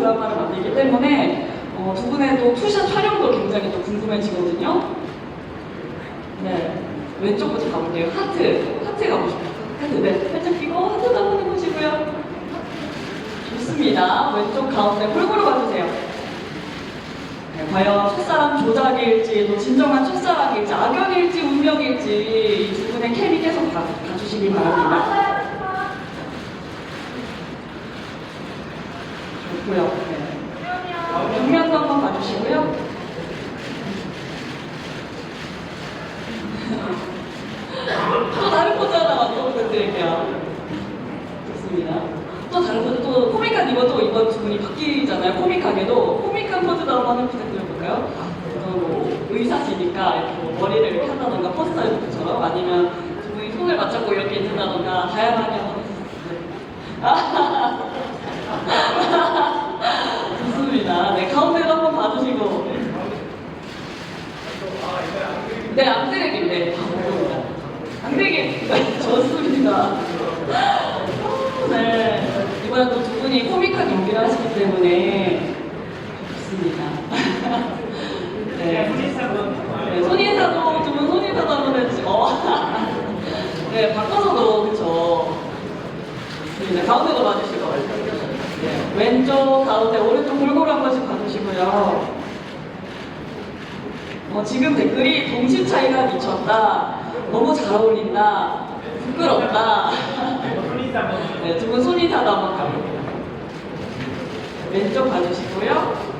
드라마를 만들기 때문에 어, 두 분의 또 투샷 촬영도 굉장히 또 궁금해지거든요. 네, 왼쪽부터 가볼게요. 하트, 하트 가고 싶어요. 하트, 네, 살짝 끼고 하트 한번 해보시고요. 좋습니다. 왼쪽 가운데 골고루 봐주세요. 네, 과연 첫사랑 조작일지, 또 진정한 첫사랑일지, 악연일지, 운명일지 이 두 분의 케미 계속 봐, 봐주시기 바랍니다. 좋고요. 네. 정면도 한번 봐주시고요. 또 다른 포즈 하나 또 부탁드릴게요. 좋습니다. 또 다른 포즈, 또 코믹한 또 이번 두 분이 바뀌잖아요. 코믹하게도 코믹한 포즈도 한번 해부탁드려볼까요? 뭐 의사시니까 이렇게 뭐 머리를 한다던가 포스터처럼 아니면 두 분이 손을 맞잡고 이렇게 있는다던가 다양하게 한번 해주세요. 좋습니다. 네, 가운데도 한번 봐주시고. 네, 네, 감사합니다. 앙드레기, 네, 좋습니다. 네, 이번에 또 두 분이 코믹한 연기를 하시기 때문에 좋습니다. 네. 네, 손인사도 두분 손인사도 한번 해주시고. 네, 바꿔서도, 그쵸. 좋습니다. 가운데도 봐주시고. 네, 왼쪽, 가운데, 오른쪽 골고루 한 번씩 봐주시고요. 어, 지금 댓글이 동신 차이가 미쳤다. 너무 잘 어울린다. 부끄럽다. 네, 두 분 손인사도 한번 가볼게요. 왼쪽 봐주시고요.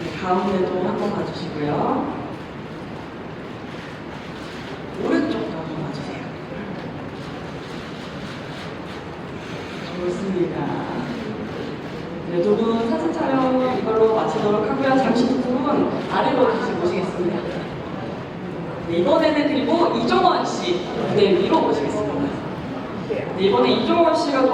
네, 가운데도 한번 봐주시고요. 오른쪽도 한번 봐주세요. 좋습니다. 네, 두분 사진 촬영 이걸로 마치도록 하고요. 잠시 두 분 아래로 다시 모시겠습니다. 네, 이번에는 그리고 이종원 씨 무대 위로 모시겠습니다. 네, 이번에 이종원 씨가